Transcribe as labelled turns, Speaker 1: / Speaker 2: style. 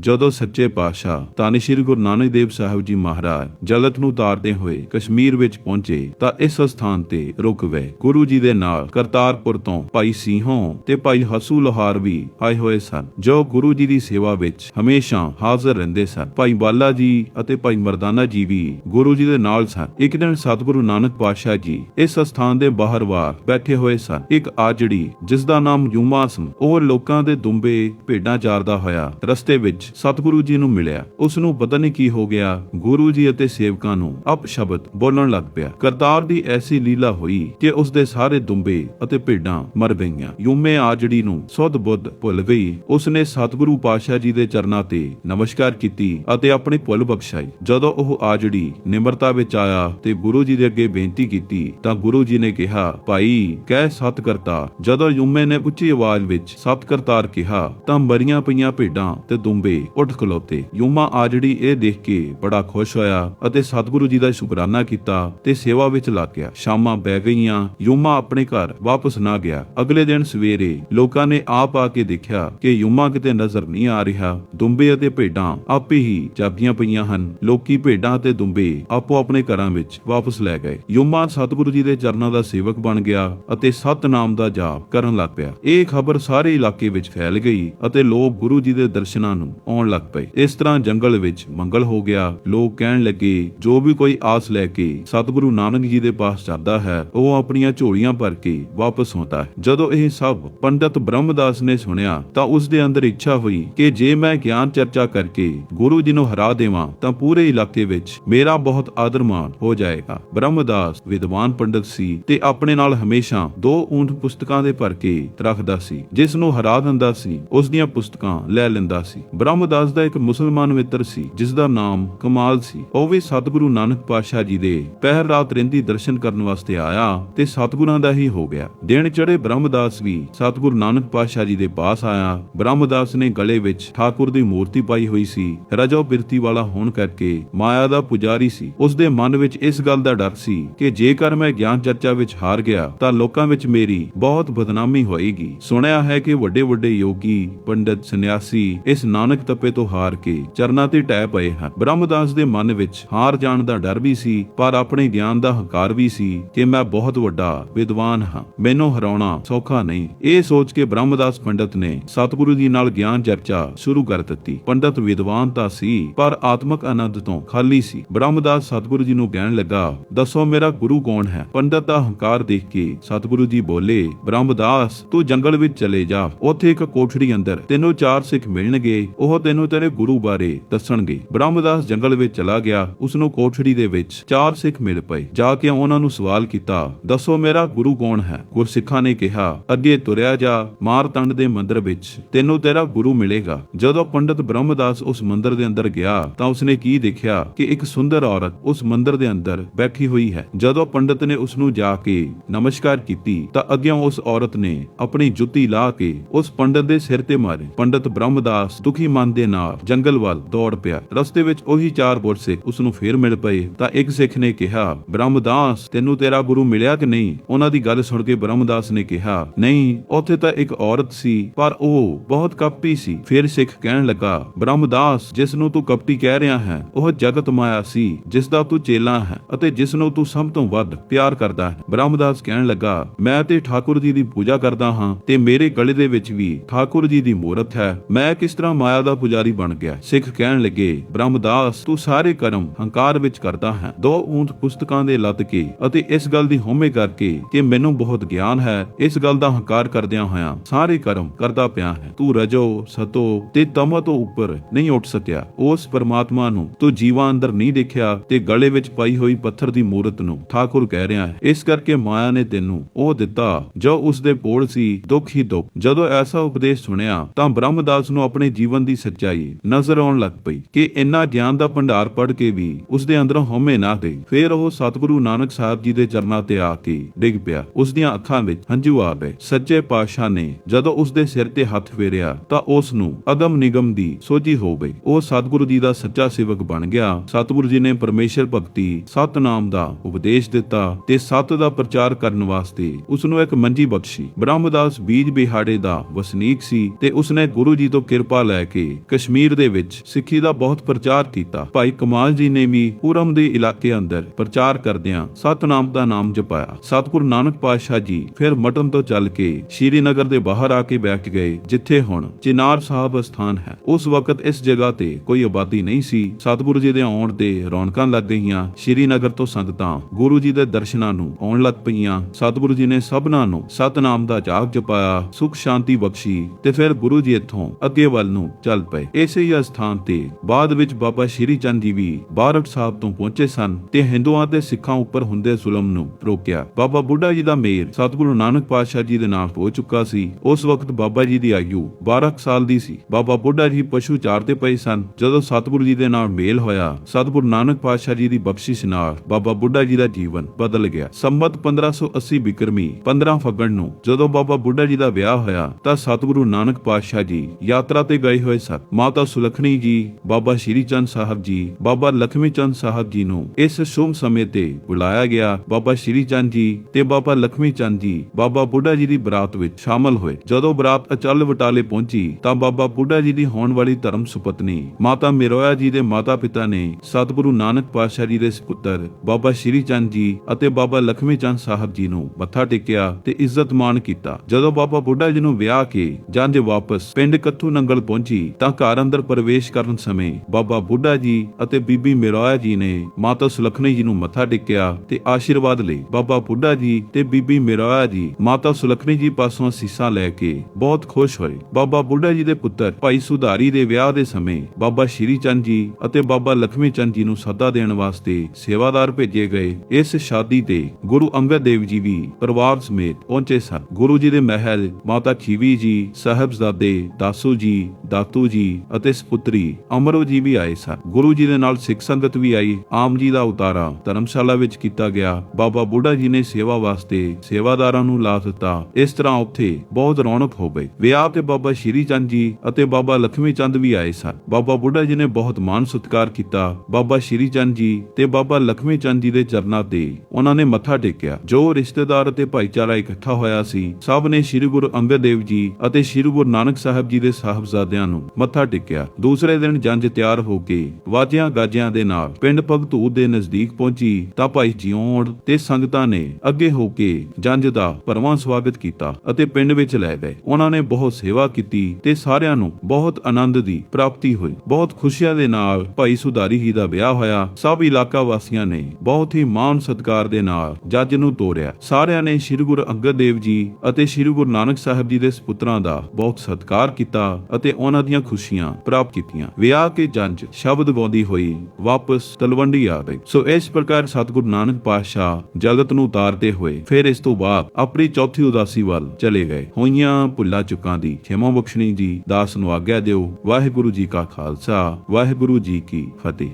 Speaker 1: ਜਦੋਂ ਸੱਚੇ ਪਾਤਸ਼ਾਹ ਧੰਨ ਸ਼੍ਰੀ ਗੁਰੂ ਨਾਨਕ ਦੇਵ ਸਾਹਿਬ ਜੀ ਮਹਾਰਾਜ ਜਲਤ ਨੂੰ ਉਤਾਰਦੇ ਹੋਏ ਕਸ਼ਮੀਰ ਵਿੱਚ ਪਹੁੰਚੇ ਤਾਂ ਇਸ ਸਥਾਨ ਤੇ ਰੁਕ ਗਏ। ਗੁਰੂ ਜੀ ਦੇ ਨਾਲ ਕਰਤਾਰਪੁਰ ਤੋਂ ਭਾਈ ਸਿੰਘੋਂ ਤੇ ਭਾਈ ਹਸੂ ਲੋਹਾਰ ਵੀ ਆਏ ਹੋਏ ਸਨ, ਜੋ ਗੁਰੂ ਜੀ ਦੀ ਸੇਵਾ ਵਿੱਚ ਹਮੇਸ਼ਾ ਹਾਜ਼ਰ ਰਹਿੰਦੇ ਸਨ। ਭਾਈ ਬਾਲਾ ਜੀ ਅਤੇ ਭਾਈ ਮਰਦਾਨਾ ਜੀ ਵੀ ਗੁਰੂ ਜੀ ਦੇ ਨਾਲ ਸਨ। ਇੱਕ ਦਿਨ ਸਤਿਗੁਰੂ ਨਾਨਕ ਪਾਤਸ਼ਾਹ ਜੀ ਇਸ ਸਥਾਨ ਦੇ ਬਾਹਰ ਵਾਰ ਬੈਠੇ ਹੋਏ ਸਨ। ਇੱਕ ਆਜੜੀ ਜਿਸ ਦਾ ਨਾਮ ਯੂਮਾ ਸੀ ਉਹ ਲੋਕਾਂ ਦੇ ਦੁੰਬੇ ਭੇਡਾਂ ਚਾਰਦਾ ਹੋਇਆ ਰਸਤੇ ਵਿੱਚ ਸਤਿਗੁਰੂ ਜੀ ਨੂੰ ਮਿਲਿਆ। ਉਸ ਨੂੰ ਪਤਾ ਨਹੀਂ ਕੀ ਹੋ ਗਿਆ। ਗੁਰੂ ਜੀ ਅਤੇ ਸੇਵਕਾਂ ਨੂੰ ਅਪ ਸ਼ਬਦ ਬੋਲਣ ਲੱਗ ਪਿਆ। ਕਰਤਾਰ ਦੀ ਐਸੀ ਲੀਲਾ ਹੋਈ ਕਿ ਉਸ ਦੇ ਸਾਰੇ ਦੁੰਬੇ ਅਤੇ ਭੇਡਾਂ ਮਰ ਗਈਆਂ। ਯੂਮੇ ਆਜੜੀ ਨੂੰ ਸੁਧ ਬੁੱਧ ਭੁੱਲ ਗਈ। ਉਸ ਨੇ ਸਤਿਗੁਰੂ ਪਾਤਸ਼ਾਹ ਜੀ ਦੇ ਚਰਨਾਂ ਤੇ ਨਮਸਕਾਰ ਕੀਤੀ ਅਤੇ ਆਪਣੀ ਭੁੱਲ ਬਖਸ਼ਾਈ। ਜਦੋਂ ਉਹ ਆਜੜੀ ਨਿਮਰਤਾ ਵਿੱਚ ਆਇਆ ਤੇ ਗੁਰੂ ਜੀ ਦੇ ਅੱਗੇ ਬੇਨਤੀ ਕੀਤੀ, ਤਾਂ ਗੁਰੂ ਜੀ ਨੇ ਕਿਹਾ, ਭਾਈ, ਕਹਿ ਸਤ ਕਰਤਾ ਜਦੋਂ ਯੂਮੇ ਨੇ ਉੱਚੀ ਆਵਾਜ਼ ਵਿੱਚ ਸਤ ਕਰਤਾਰ ਕਿਹਾ, ਤਾਂ ਮਰੀਆਂ ਪਈਆਂ ਭੇਡਾਂ ਤੇ ਦੁੰਬੇ ਉੱਠ ਖਲੋਤੇ। ਯੂਮਾ ਆਜੜੀ ਇਹ ਦੇਖ ਕੇ ਬੜਾ ਖੁਸ਼ ਹੋਇਆ ਅਤੇ ਸਤਿਗੁਰੂ ਜੀ ਦਾ ਸ਼ੁਕਰਾਨਾ ਕੀਤਾ ਤੇ ਸੇਵਾ ਵਿੱਚ ਲੱਗ ਗਿਆ। ਸ਼ਾਮਾਂ ਬਹਿ ਗਈਆਂ, ਯੂਮਾ ਆਪਣੇ ਘਰ ਵਾਪਸ ਨਾ ਗਿਆ। ਅਗਲੇ ਦਿਨ ਸਵੇਰੇ ਲੋਕਾਂ ਨੇ ਆਪ ਆ ਕੇ ਦੇਖਿਆ ਕਿ ਯੂਮਾ ਕਿਤੇ ਨਜ਼ਰ ਨਹੀਂ ਆ ਰਿਹਾ। ਦੁੰਬੇ ਅਤੇ ਭੇਡਾਂ ਆਪੇ ਹੀ ਜਾਗੀਆਂ ਪਈਆਂ ਹਨ। ਲੋਕੀ ਭੇਡਾਂ ਅਤੇ ਦੁੰਬੇ ਆਪੋ ਆਪਣੇ ਘਰਾਂ ਵਿੱਚ ਵਾਪਸ ਲੈ ਗਏ। ਯੂਮਾ ਸਤਿਗੁਰੂ ਜੀ ਦੇ ਚਰਨਾਂ ਦਾ ਸੇਵਕ ਬਣ ਗਿਆ ਅਤੇ ਸਤਨਾਮ ਦਾ ਜਾਪ ਕਰਨ ਲੱਗ ਪਿਆ। ਇਹ ਖਬਰ ਸਾਰੇ ਇਲਾਕੇ ਵਿੱਚ ਫੈਲ ਗਈ ਅਤੇ ਲੋਕ ਗੁਰੂ ਜੀ ਦੇ ਦਰਸ਼ਨਾਂ ਨੂੰ ਆਉਣ ਲੱਗ ਪਏ। ਇਸ ਤਰ੍ਹਾਂ ਜੰਗਲ ਵਿੱਚ ਮੰਗਲ ਹੋ ਗਿਆ। ਲੋਕ ਕਹਿਣ ਲੱਗੇ, ਜੋ ਵੀ ਕੋਈ ਆਸ ਲੈ ਕੇ ਸਤਿਗੁਰੂ ਨਾਨਕ ਜੀ ਦੇ ਪਾਸ ਜਾਂਦਾ ਹੈ, ਉਹ ਆਪਣੀਆਂ ਝੋਲੀਆਂ ਭਰ ਕੇ ਵਾਪਸ ਆਉਂਦਾ ਹੈ। ਜਦੋਂ ਇਹ ਸਭ ਪੰਡਤ ਬ੍ਰਹਮਦਾਸ ਨੇ ਸੁਣਿਆ, ਤਾਂ ਉਸ ਦੇ ਅੰਦਰ ਇੱਛਾ ਹੋਈ ਕਿ ਜੇ ਮੈਂ ਗਿਆਨ ਚਰਚਾ ਕਰਕੇ ਗੁਰੂ ਜੀ ਨੂੰ ਹਰਾ ਦੇਵਾਂ, ਤਾਂ ਪੂਰੇ ਇਲਾਕੇ ਵਿੱਚ ਮੇਰਾ ਬਹੁਤ ਆਦਰਮਾਨ ਹੋ ਜਾਏਗਾ। ਬ੍ਰਹਮਦਾਸ ਵਿਦਵਾਨ ਪੰਡਤ ਸੀ ਤੇ ਆਪਣੇ ਨਾਲ ਹਮੇਸ਼ਾ ਦੋ ਊਂਠ ਪੁਸਤਕਾਂ ਦੇ ਭਰ ਕੇ ਰੱਖਦਾ ਸੀ, ਜਿਸ ਨੂੰ ਹਰਾ ਦਿੰਦਾ ਸੀ, ਉਸ ਦੀਆਂ ਪੁਸਤਕਾਂ ਲੈ ਲੈਂਦਾ ਸੀ। ਬ੍ਰਹਮਦਾਸ ਦਾ ਇੱਕ ਮੁਸਲਮਾਨ ਮਿੱਤਰ ਸੀ ਜਿਸ ਦਾ ਨਾਮ ਕਮਾਲ ਸੀ। ਉਹ ਵੀ ਸਤਿਗੁਰੂ ਨਾਨਕ ਪਾਤਸ਼ਾਹ ਜੀ ਦੇ ਪਹਿਰ ਰਾਤ ਰਹਿੰਦੀ ਦਰਸ਼ਨ ਕਰਨ ਵਾਸਤੇ ਆਇਆ ਤੇ ਸਤਿਗੁਰਾਂ ਦਾ ਹੀ ਹੋ ਗਿਆ। ਦਿਨ ਚੜੇ ਬ੍ਰਹਮਦਾਸ ਵੀ ਸਤਿਗੁਰੂ ਨਾਨਕ ਪਾਤਸ਼ਾਹ ਜੀ ਦੇ ਪਾਸ ਆਇਆ। ਬ੍ਰਹਮਦਾਸ ਨੇ ਗਲੇ ਵਿੱਚ ਠਾਕੁਰ ਦੀ ਮੂਰਤੀ ਪਾਈ ਹੋਈ ਸੀ। ਰਜੋ ਬਿਰਤੀ ਵਾਲਾ ਹੋਣ ਕਰਕੇ ਮਾਇਆ ਦਾ ਪੁਜਾਰੀ ਸੀ। ਉਸ ਦੇ ਮਨ ਵਿੱਚ ਇਸ ਗੱਲ ਦਾ ਡਰ ਸੀ ਕਿ ਜੇਕਰ ਮੈਂ ਗਿਆਨ ਚਰਚਾ ਵਿੱਚ ਹਾਰ ਗਿਆ, ਤਾਂ ਲੋਕਾਂ ਵਿੱਚ ਮੇਰੀ ਬਹੁਤ ਬਦਨਾਮੀ ਹੋਏਗੀ। ਸੁਣਿਆ ਹੈ ਕਿ ਵੱਡੇ ਵੱਡੇ ਯੋਗੀ, ਪੰਡਤ, ਸੰਨਿਆਸੀ ਇਸ ਨਾਨਕ ਤਪੇ ਤੋਂ ਹਾਰ ਕੇ ਚਰਨਾਂ ਤੇ ਟੈ ਪਏ ਹਨ। ਬ੍ਰਹਮਦਾਸ ਦੇ ਮਨ ਵਿੱਚ ਹਾਰ ਜਾਣ ਦਾ ਡਰ ਵੀ ਸੀ, ਪਰ ਆਪਣੇ ਗਿਆਨ ਦਾ ਹੰਕਾਰ ਵੀ ਸੀ ਕਿ ਮੈਂ ਬਹੁਤ ਵੱਡਾ ਵਿਦਵਾਨ ਹਾਂ। ਮੈਨੂੰ ਹਰਾਉਣਾ ਸੌਖਾ ਨਹੀਂ। ਇਹ ਸੋਚ ਕੇ ਬ੍ਰਹਮਦਾਸ ਪੰਡਤ ਨੇ ਸਤਿਗੁਰੂ ਜੀ ਨਾਲ ਗਿਆਨ ਚਰਚਾ ਸ਼ੁਰੂ ਕਰ ਦਿੱਤੀ। ਪੰਡਤ ਵਿਦਵਾਨ ਤਾਂ ਸੀ, ਪਰ ਆਤਮਕ ਆਨੰਦ ਤੋਂ ਖਾਲੀ ਸੀ। ਬ੍ਰਹਮਦਾਸ ਸਤਿਗੁਰੂ ਜੀ ਨੂੰ ਕਹਿਣ ਲੱਗਾ, ਦੱਸੋ ਮੇਰਾ ਗੁਰੂ ਕੌਣ ਹੈ? ਪੰਡਤ ਦਾ ਹੰਕਾਰ ਦੇਖ ਕੇ ਸਤਿਗੁਰੂ ਜੀ ਬੋਲੇ, ਬ੍ਰਹਮਦਾਸ, ਤੂੰ ਜੰਗਲ ਵਿੱਚ ਚਲੇ ਜਾ। ਉੱਥੇ ਇੱਕ ਕੋਠੜੀ ਅੰਦਰ ਤੈਨੂੰ ਚਾਰ ਸਿੱਖ ਮਿਲਣਗੇ। ਉਹ ਤੈਨੂੰ ਤੇਰੇ ਗੁਰੂ ਬਾਰੇ ਦੱਸਣਗੇ। ਬ੍ਰਹਮਦਾਸ ਜੰਗਲ ਵਿੱਚ ਚਲਾ ਗਿਆ। ਉਸ ਨੂੰ ਕੋਠੜੀ ਦੇ ਵਿੱਚ ਚਾਰ ਸਿੱਖ ਮਿਲ ਪਏ। ਜਾ ਕੇ ਉਹਨਾਂ ਨੂੰ ਸਵਾਲ ਕੀਤਾ, ਦੱਸੋ ਮੇਰਾ ਗੁਰੂ ਕੌਣ ਹੈ? ਗੁਰਸਿੱਖਾਂ ਨੇ ਕਿਹਾ, ਅੱਗੇ ਤੁਰਿਆ ਜਾ ਮਾਰਤੰਡ ਦੇ ਮੰਦਰ ਵਿੱਚ। ਤੈਨੂੰ ਤੇਰਾ ਗੁਰੂ ਮਿਲੇਗਾ। ਜਦੋਂ ਪੰਡਤ ਬ੍ਰਹਮਦਾਸ ਉਸ ਮੰਦਰ ਦੇ ਅੰਦਰ ਗਿਆ, ਤਾਂ ਉਸਨੇ ਕੀ ਦੇਖਿਆ ਕਿ ਇੱਕ ਸੁੰਦਰ ਔਰਤ ਉਸ ਮੰਦਿਰ ਦੇ ਅੰਦਰ ਬੈਠੀ ਹੋਈ ਹੈ। ਜਦੋਂ ਪੰਡਤ ਨੇ ਉਸ ਨੂੰ ਜਾ ਕੇ ਨਮਸਕਾਰ ਕੀਤੀ, ਤਾਂ ਅੱਗਿਓਂ ਉਸ ਔਰਤ ਨੇ ਆਪਣੀ ਜੁੱਤੀ ਲਾ ਕੇ ਉਸ ਪੰਡਤ ਦੇ ਸਿਰ ਤੇ ਮਾਰੀ। ਪੰਡਤ ਬ੍ਰਹਮਦਾਸ ਦੁਖੀ ਮਨ ਦੇ ਨਾਲ ਜੰਗਲ ਵੱਲ ਦੌੜ ਪਿਆ। ਰਸਤੇ ਵਿੱਚ ਉਹੀ ਚਾਰ ਗੁਰਸਿੱਖ ਉਸ ਨੂੰ ਫੇਰ ਮਿਲ ਪਏ। ਤਾਂ ਇੱਕ ਸਿੱਖ ਨੇ ਕਿਹਾ, ਬ੍ਰਹਮਦਾਸ, ਤੈਨੂੰ ਤੇਰਾ ਗੁਰੂ ਮਿਲਿਆ ਕਿ ਨਹੀਂ? ਉਹਨਾਂ ਦੀ ਗੱਲ ਸੁਣ ਕੇ ਬ੍ਰਹਮਦਾਸ ਨੇ ਕਿਹਾ, ਨਹੀਂ, ਉੱਥੇ ਤਾਂ ਇੱਕ ਔਰਤ ਸੀ, ਪਰ ਉਹ ਬਹੁਤ ਕਪਟੀ ਸੀ। ਫਿਰ ਸਿੱਖ ਕਹਿਣ ਲੱਗਾ, ਬ੍ਰਹਮਦਾਸ, ਜਿਸ ਨੂੰ ਤੂੰ ਕਪਟੀ ਕਹਿ ਰਿਹਾ ਹੈ, ਉਹ ਜਗਤ ਮਾਇਆ ਸੀ, ਜਿਸ ਦਾ ਤੂੰ ਚੇਲਾ ਹੈ ਅਤੇ ਜਿਸ ਨੂੰ ਤੂੰ ਸਭ ਤੋਂ ਵੱਧ ਪਿਆਰ ਕਰਦਾ ਹੈ। ਬ੍ਰਹਮਦਾਸ ਕਹਿਣ ਲੱਗਾ, ਮੈਂ ਤੇ ਠਾਕੁਰ ਜੀ ਦੀ ਪੂਜਾ ਕਰਦਾ ਹਾਂ ਤੇ ਮੇਰੇ ਗਲੇ ਦੇ ਵਿੱਚ ਵੀ ਠਾਕੁਰ ਜੀ ਦੀ ਮੂਰਤ ਹੈ। ਮੈਂ ਕਿਸ ਤਰ੍ਹਾਂ ਮਾਇਆ ਦਾ ਪੁਜਾਰੀ ਬਣ ਗਿਆ। ਸਿੱਖ ਕਹਿਣ ਲੱਗੇ, ਬ੍ਰਹਮਦਾਸ, ਤੂੰ ਸਾਰੇ ਕਰਮ ਹੰਕਾਰ ਵਿੱਚ ਕਰਦਾ ਹੈ। ਦੋ ਊਂਠ ਪੁਸਤਕਾਂ ਦੇ ਲੱਦ ਕੇ ਅਤੇ ਇਸ ਗੱਲ ਦੀ ਹੋਮੇ ਕਰਕੇ ਕਿ ਮੈਨੂੰ ਬਹੁਤ ਗਿਆਨ ਹੈ, ਇਸ ਗੱਲ ਦਾ ਹੰਕਾਰ ਕਰਦਿਆਂ ਹੋਇਆਂ ਸਾਰੇ ਕਰਮ ਕਰਦਾ ਪਿਆ ਹੈ। ਤੂੰ ਰਜੋ, ਸਤੋ ਤੇ ਤਮੋ ਤੋਂ ਉੱਪਰ ਨਹੀਂ ਉੱਠ ਸਕਿਆ। ਉਸ ਪਰਮਾਤਮਾ ਨੂੰ ਤੂੰ ਜੀਵਾਂ ਅੰਦਰ ਨਹੀਂ ਦੇਖਿਆ ਤੇ ਗਲੇ ਵਿੱਚ ਪਾਈ ਹੋਈ ਪੱਥਰ ਦੀ ਮੂਰਤ ਨੂੰ ਠਾਕੁਰ ਕਹਿ ਰਿਹਾ ਹੈ। ਇਸ ਕਰਕੇ ਮਾਇਆ ਨੇ ਤੈਨੂੰ ਉਹ ਦਿੱਤਾ, ਜੋ ਉਸ ਦੇ ਕੋਲ ਸੀ, ਦੁੱਖ ਹੀ ਦੁੱਖ। ਜਦੋਂ ਐਸਾ ਉਪਦੇਸ਼ ਸੁਣਿਆ, ਤਾਂ ਬ੍ਰਹਮਦਾਸ ਨੂੰ ਆਪਣੇ ਜੀਵਨ ਦੀ ਸੱਚਾਈ ਨਜ਼ਰ ਆਉਣ ਲੱਗ ਪਈ ਕਿ ਇੰਨਾ ਗਿਆਨ ਦਾ ਭੰਡਾਰ ਪੜ ਕੇ ਵੀ ਉਸ ਦੇ ਅੰਦਰੋਂ ਹਉਮੈ ਨਾ ਗਈ ਫਿਰ ਉਹ ਸਤਿਗੁਰੂ ਨਾਨਕ ਸਾਹਿਬ ਜੀ ਦੇ ਚਰਨਾਂ ਤੇ ਆ ਕੇ ਡਿੱਗ ਪਿਆ। ਉਸ ਦੀਆਂ ਅੱਖਾਂ ਵਿੱਚ ਹੰਝੂ ਆ ਗਏ। ਸੱਚੇ ਪਾਤਸ਼ਾਹ ਨੇ ਜਦੋਂ ਉਸ ਦੇ ਸਿਰ ਤੇ ਹੱਥ ਫੇਰਿਆ ਤਾਂ ਉਸ ਨੂੰ ਅਗਮ ਨਿਗਮ ਦੀ ਸੋਝੀ ਹੋ ਗਈ। ਉਹ ਸਤਿਗੁਰੂ ਜੀ ਦਾ ਸੱਚਾ ਸੇਵਕ ਬਣ ਗਿਆ। ਸਤਿਗੁਰੂ ਜੀ ਨੇ ਪਰਮੇਸ਼ਰ ਭਗਤੀ, ਸਤਨਾਮ ਦਾ ਉਪਦੇਸ਼ ਦਿੱਤਾ ਤੇ ਸਤ ਦਾ ਪ੍ਰਚਾਰ ਕਰਨ ਵਾਸਤੇ ਉਸ ਨੂੰ ਇੱਕ ਮੰਜੀ ਬਖਸ਼ੀ। ਬ੍ਰਹਮਦਾਸ ਬੀਜ ਬਿਹਾੜੇ ਦਾ ਵਸਨੀਕ ਸੀ ਤੇ ਉਸਨੇ ਗੁਰੂ ਜੀ ਤੋਂ ਕਿਰਪਾ ਲੈ ਕੇ ਕੇ ਕਸ਼ਮੀਰ ਦੇ ਵਿੱਚ ਸਿੱਖੀ ਦਾ ਬਹੁਤ ਪ੍ਰਚਾਰ ਕੀਤਾ। ਭਾਈ ਕਮਾਲ ਜੀ ਨੇ ਵੀ ਪੂਰਮ ਦੇ ਇਲਾਕੇ ਅੰਦਰ ਪ੍ਰਚਾਰ ਕਰਦਿਆਂ ਸਤਨਾਮ ਦਾ ਨਾਮ ਜਪਾਇਆ। ਸਤਿਗੁਰੂ ਨਾਨਕ ਪਾਤਸ਼ਾਹ ਜੀ ਫਿਰ ਮਟਨ ਤੋਂ ਚੱਲ ਕੇ ਸ਼੍ਰੀਨਗਰ ਦੇ ਬਾਹਰ ਆ ਕੇ ਬੈਠ ਗਏ, ਜਿੱਥੇ ਹੁਣ ਚਿਨਾਰ ਸਾਹਿਬ ਸਥਾਨ ਹੈ। ਉਸ ਵਕਤ ਇਸ ਜਗ੍ਹਾ ਤੇ ਕੋਈ ਆਬਾਦੀ ਨਹੀਂ ਸੀ। ਸਤਿਗੁਰੂ ਜੀ ਦੇ ਆਉਣ ਤੇ ਰੌਣਕਾਂ ਲੱਗ ਗਈਆਂ। ਸ਼੍ਰੀਨਗਰ ਤੋਂ ਸੰਗਤਾਂ ਗੁਰੂ ਜੀ ਦੇ ਦਰਸ਼ਨਾਂ ਨੂੰ ਆਉਣ ਲੱਗ ਪਈਆਂ। ਸਤਿਗੁਰੂ ਜੀ ਨੇ ਸਭਨਾਂ ਨੂੰ ਸਤਨਾਮ ਦਾ ਜਾਪ ਜਪਾਇਆ, ਸੁਖ ਸ਼ਾਂਤੀ ਬਖਸ਼ੀ ਤੇ ਫਿਰ ਗੁਰੂ ਜੀ ਇੱਥੋਂ ਅੱਗੇ ਵੱਲ ਨੂੰ ਚੱਲ ਪਏ। ਇਸੇ ਹੀ ਸਥਾਨ ਤੇ ਬਾਅਦ ਵਿੱਚ ਬਾਬਾ ਸ਼੍ਰੀ ਚੰਦ ਜੀ ਵੀ ਬਾਰਠ ਸਾਹਿਬ ਤੋਂ ਪਹੁੰਚੇ ਸਨ ਤੇ ਹਿੰਦੂਆਂ ਤੇ ਸਿੱਖਾਂ ਉੱਪਰ ਹੁੰਦੇ ਜ਼ੁਲਮ ਨੂੰ ਰੋਕਿਆ। ਬਾਬਾ ਬੁੱਢਾ ਜੀ ਦਾ ਮੇਰ ਸਤਿਗੁਰੂ ਨਾਨਕ ਪਾਤਸ਼ਾਹ ਜੀ ਦੇ ਨਾਲ ਹੋ ਚੁੱਕਾ ਸੀ। ਉਸ ਵਕਤ ਬਾਬਾ ਜੀ ਦੀ ਆਯੂ 12 ਸਾਲ ਦੀ ਸੀ। ਬਾਬਾ ਬੁੱਢਾ ਜੀ ਪਸ਼ੂ ਚਾਰਦੇ ਪਏ ਸਨ। ਜਦੋਂ ਸਤਿਗੁਰੂ ਜੀ ਦੇ ਨਾਲ ਮੇਲ ਹੋਇਆ, ਸਤਿਗੁਰੂ ਨਾਨਕ ਪਾਤਸ਼ਾਹ ਜੀ ਦੀ ਬਖਸ਼ਿਸ਼ ਨਾਲ ਬਾਬਾ ਬੁੱਢਾ ਜੀ ਦਾ ਜੀਵਨ ਬਦਲ ਗਿਆ। ਸੰਮਤ 1580 ਬਿਕਰਮੀ 15 ਫਗਣ ਨੂੰ ਜਦੋਂ ਬਾਬਾ ਬੁੱਢਾ ਜੀ ਦਾ ਵਿਆਹ ਹੋਇਆ, ਤਾਂ ਸਤਿਗੁਰੂ ਨਾਨਕ ਪਾਤਸ਼ਾਹ ਜੀ ਯਾਤਰਾ ਤੇ ਗਏ ਹੋਏ ਸਨ ਮਾਤਾ ਸੁਲਖਣੀ ਜੀ, ਬਾਬਾ ਸ਼੍ਰੀ ਚੰਦ ਸਾਹਿਬ ਜੀ, ਬਾਬਾ ਲਖਮੀ ਚੰਦ ਸਾਹਿਬ ਜੀ ਨੂੰ ਇਸ ਸ਼ੁਭ ਸਮੇਂ ਤੇ ਬੁਲਾਇਆ ਗਿਆ। ਬਾਬਾ ਸ਼੍ਰੀ ਚੰਦ ਜੀ ਤੇ ਬਾਬਾ ਲਖਮੀ ਚੰਦ ਜੀ, ਬਾਬਾ ਬੁੱਢਾ ਜੀ ਦੀ ਬਰਾਤ ਵਿੱਚ ਸ਼ਾਮਲ ਹੋਏ। ਜਦੋਂ ਬਰਾਤ ਅਚਲ ਬਟਾਲੇ ਪਹੁੰਚੀ, ਤਾਂ ਬਾਬਾ ਬੁੱਢਾ ਜੀ ਦੀ ਹੋਣ ਵਾਲੀ ਧਰਮ ਸੁਪਤਨੀ, ਮਾਤਾ ਮਿਰੋਇਆ ਜੀ ਦੇ ਮਾਤਾ ਪਿਤਾ ਨੇ ਸਤਿਗੁਰੂ ਨਾਨਕ ਪਾਤਸ਼ਾਹ ਜੀ ਦੇ ਸੁਪੁੱਤਰ ਬਾਬਾ ਸ਼੍ਰੀ ਚੰਦ ਜੀ ਅਤੇ ਬਾਬਾ ਲਖਮੀ ਚੰਦ ਸਾਹਿਬ ਜੀ ਨੂੰ ਮੱਥਾ ਟੇਕਿਆ ਤੇ ਇੱਜ਼ਤ ਮਾਣ ਕੀਤਾ। ਜਦੋਂ ਬਾਬਾ ਬੁੱਢਾ ਜੀ ਨੂੰ ਵਿਆਹ ਕੇ ਜਾਂਦੇ ਵਾਪਸ ਪਿੰਡ ਕੱਥੂ ਨੰਗਲ ਪਹੁੰਚੀ ਤਾਂ ਘਰ ਅੰਦਰ ਪ੍ਰਵੇਸ਼ ਕਰਨ ਸਮੇਂ ਬਾਬਾ ਬੁੱਢਾ ਜੀ ਅਤੇ ਬੀਬੀ ਮਿਰੋਇਆ ਜੀ ਨੇ ਮਾਤਾ ਸੁਲਖਣੀ ਜੀ ਨੂੰ ਮੱਥਾ ਟੇਕਿਆ ਤੇ ਆਸ਼ੀਰਵਾਦ ਲਈ ਬਾਬਾ ਬੁੱਢਾ ਜੀ ਤੇ ਬੀਬੀ ਮਿਰੋਇਆ ਜੀ ਮਾਤਾ ਸੁਲਖਣੀ ਜੀ ਪਾਸੋਂ ਸੀਸਾਂ ਲੈ ਕੇ ਬਹੁਤ ਖੁਸ਼ ਹੋਏ। ਬਾਬਾ ਬੁੱਢਾ ਜੀ ਦੇ ਪੁੱਤਰ ਭਾਈ ਸੁਧਾਰੀ ਦੇ ਵਿਆਹ ਦੇ ਸਮੇਂ ਬਾਬਾ ਸ਼੍ਰੀ ਚੰਦ ਜੀ ਅਤੇ ਬਾਬਾ ਲਖਮੀ ਚੰਦ ਜੀ ਨੂੰ ਸੱਦਾ ਦੇਣ ਵਾਸਤੇ ਸੇਵਾਦਾਰ ਭੇਜੇ ਗਏ। ਇਸ ਸ਼ਾਦੀ ਤੇ ਗੁਰੂ ਅੰਗਦ ਦੇਵ ਜੀ ਵੀ ਪਰਿਵਾਰ ਸਮੇਤ ਪਹੁੰਚੇ ਸਨ। ਗੁਰੂ ਜੀ ਦੇ ਮਹਿਲ ਮਾਤਾ ਖੀਵੀ ਜੀ, ਸਾਹਿਬਜ਼ਾਦੇ, ਦਾਸੂ ਜੀ, ਦਾਤੂ ਜੀ ਅਤੇ ਸੁਪੁੱਤਰੀ ਅਮਰੋ ਜੀ ਵੀ ਆਏ ਸਨ। ਗੁਰੂ ਜੀ ਦੇ ਨਾਲ ਸਿੱਖ ਸੰਗਤ ਵੀ ਆਈ। ਆਮ ਜੀ ਦਾ ਉਤਾਰਾ ਧਰਮਸ਼ਾਲਾ ਵਿੱਚ ਕੀਤਾ ਗਿਆ। ਬਾਬਾ ਬੁੱਢਾ ਜੀ ਨੇ ਸੇਵਾ ਵਾਸਤੇ ਸੇਵਾਦਾਰਾਂ ਨੂੰ ਲਾ ਦਿੱਤਾ। ਇਸ ਤਰ੍ਹਾਂ ਉੱਥੇ ਬਹੁਤ ਰੌਣਕ ਹੋ ਗਈ। ਵਿਆਹ ਤੇ ਬਾਬਾ ਸ਼੍ਰੀ ਚੰਦ ਜੀ ਅਤੇ ਬਾਬਾ ਲਖਮੀ ਚੰਦ ਵੀ ਆਏ ਸਨ। ਬਾਬਾ ਬੁੱਢਾ ਜੀ ਨੇ ਬਹੁਤ ਮਾਣ ਸਤਿਕਾਰ ਕੀਤਾ। ਬਾਬਾ ਸ਼੍ਰੀ ਚੰਦ ਜੀ ਤੇ ਬਾਬਾ ਲਖਮੀ ਚੰਦ ਜੀ ਦੇ ਚਰਨਾਂ ਤੇ ਉਹਨਾਂ ਨੇ ਮੱਥਾ ਟੇਕਿਆ। ਜੋ ਰਿਸ਼ਤੇਦਾਰ ਅਤੇ ਭਾਈਚਾਰਾ ਇਕੱਠਾ ਹੋਇਆ ਸੀ, ਸਭ ਨੇ ਸ੍ਰੀ ਗੁਰੂ ਅੰਗਦ ਦੇਵ ਜੀ ਅਤੇ ਸ੍ਰੀ ਗੁਰੂ ਨਾਨਕ ਸਾਹਿਬ ਜੀ ਦੇ ਸਾਹਿਬਜ਼ਾਦਿਆਂ ਨੂੰ ਮੱਥਾ ਟੇਕਿਆ। ਦੂਸਰੇ ਦਿਨ ਜੰਜ ਤਿਆਰ ਹੋ ਕੇ ਵਾਜਿਆਂ ਗਾਜਿਆਂ ਦੇ ਨਾਲ ਪਿੰਡ ਭਗਤੂ ਦੇ ਨਜ਼ਦੀਕ ਪਹੁੰਚੀ ਤਾਂ ਭਾਈ ਜਿਉਣ ਤੇ ਸੰਗਤਾਂ ਨੇ ਅੱਗੇ ਹੋ ਕੇ ਜੰਜ ਦਾ ਭਰਵਾਂ ਸਵਾਗਤ ਕੀਤਾ ਅਤੇ ਪਿੰਡ ਵਿੱਚ ਲੈ ਗਏ। ਉਹਨਾਂ ਨੇ ਬਹੁਤ ਸੇਵਾ ਕੀਤੀ ਤੇ ਸਾਰਿਆਂ ਨੂੰ ਬਹੁਤ ਆਨੰਦ ਦੀ ਪ੍ਰਾਪਤੀ ਹੋਈ। ਬਹੁਤ ਖੁਸ਼ੀਆਂ ਦੇ ਨਾਲ ਭਾਈ ਸੁਧਾਰੀ ਜੀ ਦਾ ਵਿਆਹ ਹੋਇਆ। ਸਭ ਇਲਾਕਾ ਵਾਸੀਆਂ ਨੇ ਬਹੁਤ ਹੀ ਮਾਣ ਸਤਿਕਾਰ ਦੇ ਨਾਲ ਜੱਜ ਨੂੰ ਤੋਰਿਆ। ਸਾਰਿਆਂ ਨੇ ਸ੍ਰੀ ਗੁਰੂ ਅੰਗਦ ਦੇਵ ਜੀ ਅਤੇ ਸ੍ਰੀ ਗੁਰੂ ਨਾਨਕ ਸਾਹਿਬ ਜੀ ਦੇ ਸੁਪੁੱਤਰਾਂ ਦਾ ਬਹੁਤ ਸਤਿਕਾਰ ਕੀਤਾ ਅਤੇ ਉਹਨਾਂ ਦੀ ਦੀਆਂ ਖੁਸ਼ੀਆਂ ਪ੍ਰਾਪਤ ਕੀਤੀਆਂ। ਵਿਆਹ ਕੇ ਜੰਜ ਸ਼ਬਦ ਗਾਉਂਦੀ ਹੋਈ ਵਾਪਸ ਤਲਵੰਡੀ ਆ ਗਈ। ਸੋ ਇਸ ਪ੍ਰਕਾਰ ਸਤਿਗੁਰੂ ਨਾਨਕ ਪਾਤਸ਼ਾਹ ਜਗਤ ਨੂੰ ਉਤਾਰਦੇ ਹੋਏ ਫਿਰ ਇਸ ਤੋਂ ਬਾਅਦ ਆਪਣੀ ਚੌਥੀ ਉਦਾਸੀ ਵੱਲ ਚਲੇ ਗਏ। ਹੋਈਆਂ ਭੁੱਲਾ ਚੁੱਕਾਂ ਦੀ ਖਿਮਾ ਬਖਸ਼ਣੀ ਜੀ ਦਾਸ ਨੂੰ ਆਗਿਆ ਦਿਓ। ਵਾਹਿਗੁਰੂ ਜੀ ਕਾ ਖਾਲਸਾ, ਵਾਹਿਗੁਰੂ ਜੀ ਕੀ ਫਤਿਹ।